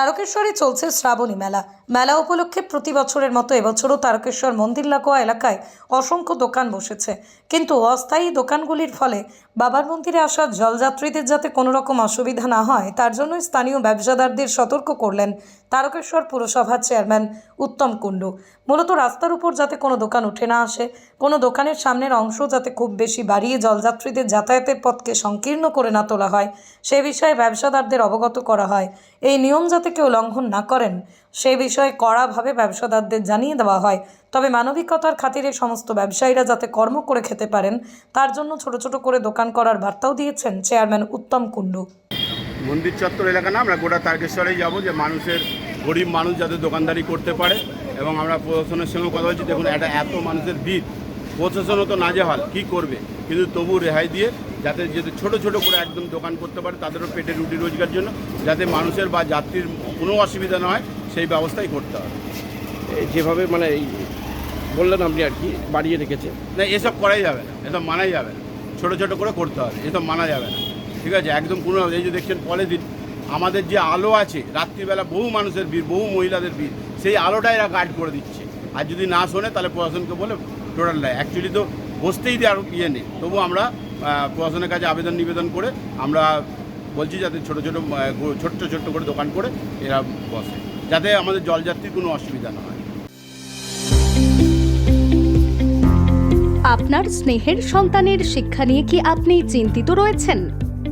তারকেশ্বরে চলছে শ্রাবণী মেলা। মেলা উপলক্ষে প্রতি বছরের মতো এবছরও তারকেশ্বর মন্দির লাগোয়া এলাকায় অসংখ্য দোকান বসেছে। কিন্তু অস্থায়ী দোকানগুলির ফলে বাবার মন্দিরে আসা জলযাত্রীদের যাতে কোনো রকম অসুবিধা না হয়, তার জন্য স্থানীয় ব্যবসাদারদের সতর্ক করলেন তারকেশ্বর পুরসভার চেয়ারম্যান উত্তম কুণ্ডু। মূলত রাস্তার উপর যাতে কোনো দোকান উঠে না আসে, কোনো দোকানের সামনের অংশ যাতে খুব বেশি বাড়িয়ে জলযাত্রীদের যাতায়াতের পথকে সংকীর্ণ করে না তোলা হয়, সে বিষয়ে ব্যবসাদারদের অবগত করা হয়। এই নিয়ম যাতে কেউ লঙ্ঘন না করেন, সে বিষয়ে কড়াভাবে ব্যবসাদারদের জানিয়ে দেওয়া হয়। তবে মানবিকতার খাতিরে সমস্ত ব্যবসায়ীরা যাতে কর্ম করে খেতে পারেন, তার জন্য ছোট ছোট করে দোকান করার বার্তাও দিয়েছেন চেয়ারম্যান উত্তম কুণ্ডু। মন্দির চত্বর এলাকা না আমরা গোটা তারকেশ্বরেই যাব, যে মানুষের গরিব মানুষ যাতে দোকানদারি করতে পারে এবং আমরা প্রশাসনের সঙ্গে কথা বলছি দেখুন একটা এত মানুষের ভিড় প্রশাসনও তো নাজেহাল কী করবে? কিন্তু তবু রেহাই দিয়ে যাতে যাতে ছোটো ছোটো করে একদম দোকান করতে পারে তাদেরও পেটে রুটি রোজগার জন্য যাতে মানুষের বা যাত্রীর কোনো অসুবিধা না হয় সেই ব্যবস্থাই করতে হবে। এই যেভাবে মানে এই বললেন আপনি আর কি বাড়িয়ে রেখেছে। না এসব করাই যাবে না এসব মানাই যাবে না। ছোটো ছোটো করে করতে হবে এসব মানা যাবে না। ঠিক আছে একদম কোনো এই যে দেখছেন পলিথিন আমাদের যে আলো আছে, রাত্রিবেলা বহু মানুষের ভিড়, বহু মহিলাদের ভিড়, সেই আলোটা এরা গার্ড করে দিচ্ছে। আর যদি না শোনে, তাহলে প্রশাসনকে বলে টোটাল দেয় অ্যাকচুয়ালি তো বসতেই দেওয়ার ইয়ে নেই। তবু আমরা প্রশাসনের কাছে আবেদন নিবেদন করে আমরা বলছি যাতে ছোটো ছোটো ছোট্ট ছোট্ট করে দোকান করে এরা বসে, যাতে আমাদের জলযাত্রীর কোনো অসুবিধা না হয়। আপনার স্নেহের সন্তানের শিক্ষা নিয়ে কি আপনি চিন্তিত রয়েছেন?